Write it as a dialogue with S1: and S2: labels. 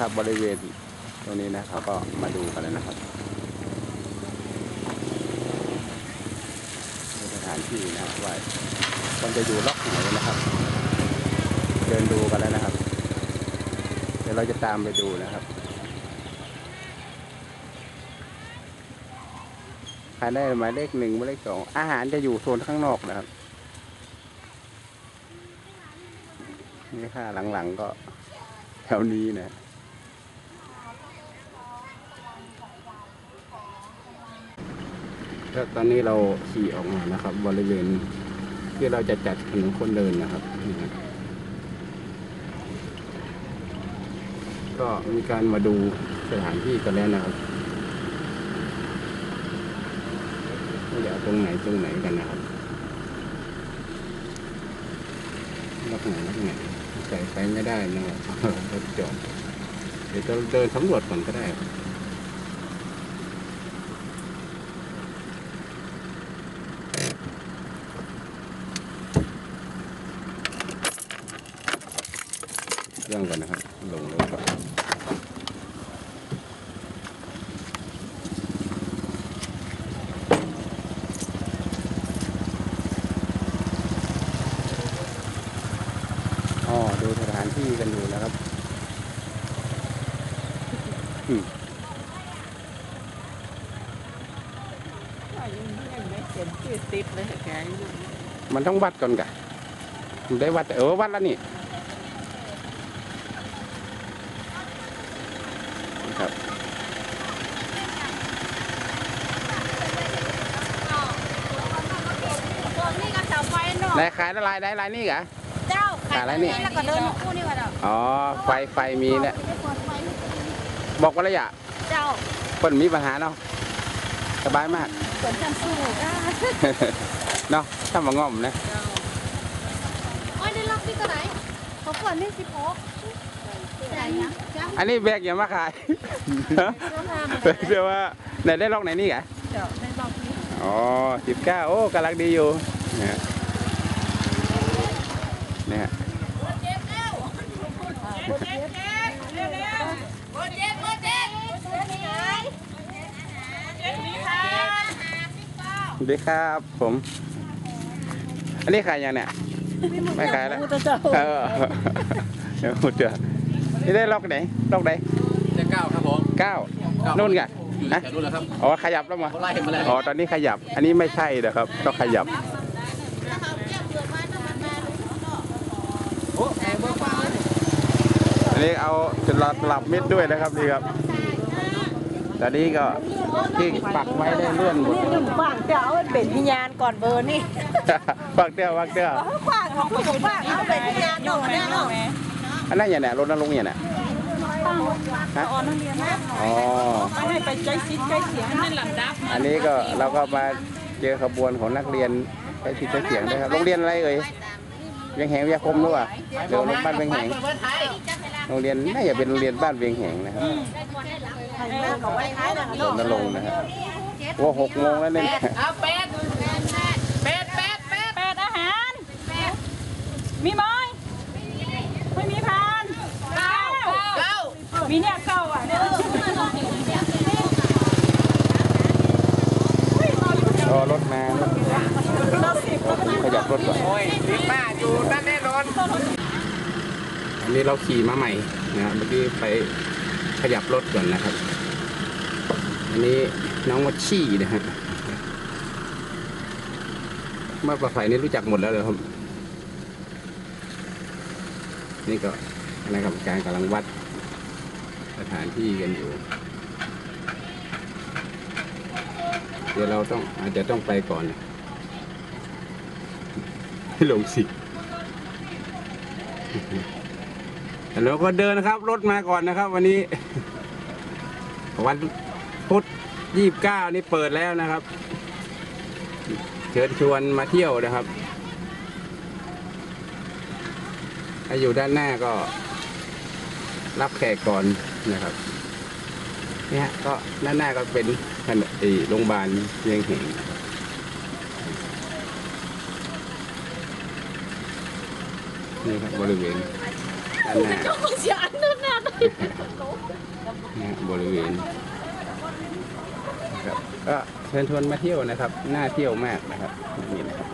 S1: นะครับ บริเวณตรงนี้นะเขาก็มาดูกันแล้วนะครับสถานที่นะว่ามันจะอยู่ล็อกไหนนะครับ เดินดูกันแล้วนะครับ เดี๋ยวเราจะตามไปดูนะครับใครได้หมายเลขหนึ่งหมายเลขสองอาหารจะอยู่โซนข้างนอกนะครับนี่ค่ะหลังๆก็แถวนี้นะ ก็ตอนนี้เราขี่ออกมานะครับ บริเวณที่เราจะจัดถนนคนเดินนะครับ ก็มีการมาดูสถานที่กันแล้วนะครับว่าจะเอาตรงไหนตรงไหนกันนะครับลักไหนลักไหนใส่ไปไม่ได้นะครับรถจอดเดี๋ยวเราเดินสำรวจก่อนก็ได้ครับ เครื่องก่อนนะครับ ลงรถก่อนอ๋อดูสถานที่กันอยู่นะครับอืม
S2: เขียนชื่อติดเลยแกอยู่
S1: มันต้องวัดก่อนกะมันได้วัดเออวัดแล้วนี่ ครับ
S3: นี่ก็เสาไฟเนาะ
S1: ได้ขายละลายได้ลายนี่กะ
S3: เจ้า
S1: ขายอะไรนี่
S3: แล้วก็เดินมาคู่นี่ก็เจ้า
S1: อ๋อไฟไฟมีเนี่ยบอกว่าระยะ
S3: เจ้า
S1: เปิ้นมีปัญหาเนาะสบายมาก
S3: เปิดทางสู้ได้
S1: เนาะถ้ามาง่อมนะ
S3: โอ้ยได้ล็อกที่ก็ไหนเขาเปิดนี่สิบหกแต่ยังจ้า
S1: อันนี้แบกอย่ามาขายเดี๋ยวว่าไหนได้ล็อกไหนนี่กะ
S2: เจ้าในรอบนี้
S1: อ๋อสิบเก้าโอ้กำลังดีอยู่นะฮะเนี่ยสวัสดีครับผม อันนี้ขายยังเนี่ย ไม่ขายแล้ว
S2: เจ้า
S1: เออเดี๋ยวพูดเถ อะนี่ได้ล็อกไหนล็อกไหน
S4: จะเก้าครับผม
S1: เก้านู่นไง
S4: อยู่
S1: นะ
S4: แถวนู้นแล้วครับ
S1: อ๋อขยับแล้วมา
S4: เขาไล่มาแล้ว
S1: อ๋อตอนนี้ขยับ อันนี้ไม่ใช่นะครับต้องขยับอันนี้เอาจะหลับหลับมิดด้วยนะครับนี่ครับตอนนี้ก็ที่ปักไว้ได้เลื่อนหมด
S2: นี่หนึ่งขวางเจ้าเอาเป็นพิญญาณก่อนเบอร์นี่
S1: ปักเตี้ยวปักเตี้ยว
S2: ขวางของผู้ขวางเอาเป็นพิญญาณก่อนแน่นอน
S1: อันนั้นอย่างเนี้ยรถนั่งลงอย่างเนี้ยฮะ
S2: อ่อนนักเรียนนะ
S1: อ๋อ
S2: ไม่ให้ไปใจซิดใกล้เสียงนั่นลำดับ
S1: อันนี้ก็เราก็มาเจอขบวนของนักเรียนไปที่เสียงด้วยครับโรงเรียนอะไรเอ่ยเวียงแหงวิทยาคมหรือเปล่าเดี๋ยวโรงเรียนบ้านเวียงแหงโรงเรียนน่าจะเป็นโรงเรียนบ้านเวียงแหงนะครับ
S2: ใครแม่เขาไว้ท้ายนะ
S1: รณรงค์นะครับว่าหกโมงแล้วเนี่ย
S2: เอาเป็ดเป็ดเป็ดเป็ดเป็ดอาหารมีไหมไม่มีพานเก้าเก้า มีเนี่ยเก้าอะเนี่ย
S1: รอรถมาขยับรถก่อน
S4: โอ้ยลิป้าอยู่นั่นแน่นอน
S1: อันนี้เราขี่มาใหม่นะครับเมื่อกี้ไปขยับรถก่อนนะครับ อันนี้น้องวัชชี่นะฮะเมื่อประไฟนี่รู้จักหมดแล้วเลยครับ นี่ก็คณะกรรมการกำลังวัด ถานที่กันอยู่ เดี๋ยวเราต้องอาจจะต้องไปก่อนให้ลงสิแล้วก็เดินนะครับ รถมาก่อนนะครับ วันนี้ วันพุธยี่บเก้านี่เปิดแล้วนะครับ เชิญชวนมาเที่ยวนะครับถ้าอยู่ด้านหน้าก็ รับแขกก่อนนะครับเนี่ยก็ด้าหน้าก็เป็นขนอ้โรงพยาบาลเชียงเหงนะครับนี่ครับบริเวณด้านหน้า
S3: เสียอันนู้นน่ะ
S1: นะฮะบริเวณครับก็เชิญชวนมาเที่ยวนะครับ น่าเที่ยวมากนะครับนี่นะครับ